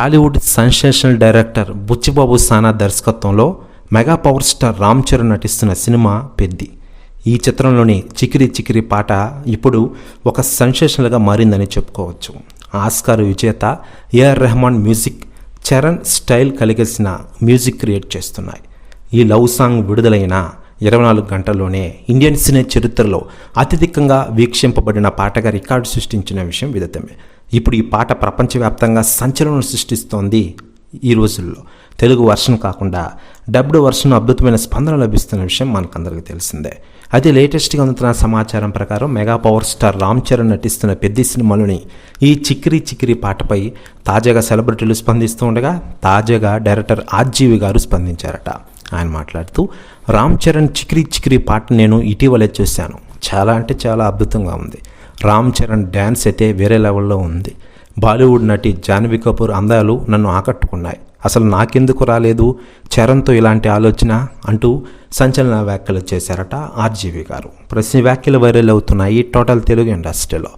Tollywood sensational director Buchibabu Sana దర్శకత్వంలో mega power star Ram Charan నటిస్తున్న cinema Peddi. ఈ చిత్రంలోని చికిరి చికిరి పాట ఇప్పుడు ఒక సెన్సేషనల్గా మారిందని చెప్పుకోవచ్చు. ఆస్కార్ విజేత A R Rahman music Charan style కలిగేసిన music create చేస్తున్నాయి. ఈ లవ్ సాంగ్ విడుదలైన ఇరవై నాలుగు గంటల్లోనే ఇండియన్ సినీ చరిత్రలో అత్యధికంగా వీక్షింపబడిన పాటగా రికార్డు సృష్టించిన విషయం విదితమే. ఇప్పుడు ఈ పాట ప్రపంచవ్యాప్తంగా సంచలనం సృష్టిస్తోంది ఈ రోజుల్లో. తెలుగు వర్షన్ కాకుండా డబ్డ్ వర్షన్ అద్భుతమైన స్పందన లభిస్తున్న విషయం మనకందరికీ తెలిసిందే. అయితే లేటెస్ట్గా అందుతున్న సమాచారం ప్రకారం mega power star Ram Charan నటిస్తున్న పెద్ద సినిమాలోని ఈ చిక్కిరి చిక్కిరి పాటపై తాజాగా సెలబ్రిటీలు స్పందిస్తూ ఉండగా తాజాగా డైరెక్టర్ ఆర్జీవి గారు స్పందించారట. ఆయన మాట్లాడుతూ రామ్ చరణ్ చిక్కిరి చిక్కిరి పాట నేను ఇటీవలే చూశాను. చాలా అంటే చాలా అద్భుతంగా ఉంది. రామ్ చరణ్ డ్యాన్స్ అయితే వేరే లెవెల్లో ఉంది. బాలీవుడ్ నటి జాన్వీ కపూర్ అందాలు నన్ను ఆకట్టుకున్నాయి. అసలు నాకెందుకు రాలేదు? చరణ్తో ఇలాంటి ఆలోచన? అంటూ సంచలన వ్యాఖ్యలు చేశారట ఆర్జీవి గారు. ప్రశ్న వ్యాఖ్యలు వైరల్ అవుతున్నాయి టోటల్ తెలుగు ఇండస్ట్రీలో.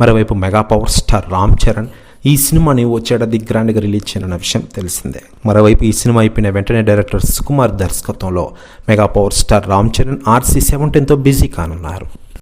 మరోవైపు mega power star Ram Charan ఈ సినిమాని వచ్చేటది గ్రాండ్గా రిలీజ్ చేయనున్న విషయం తెలిసిందే. మరోవైపు ఈ సినిమా అయిపోయిన వెంటనే డైరెక్టర్ సుకుమార్ దర్శకత్వంలో mega power star Ram Charan RC సెవెంటీన్తో busy కానున్నారు.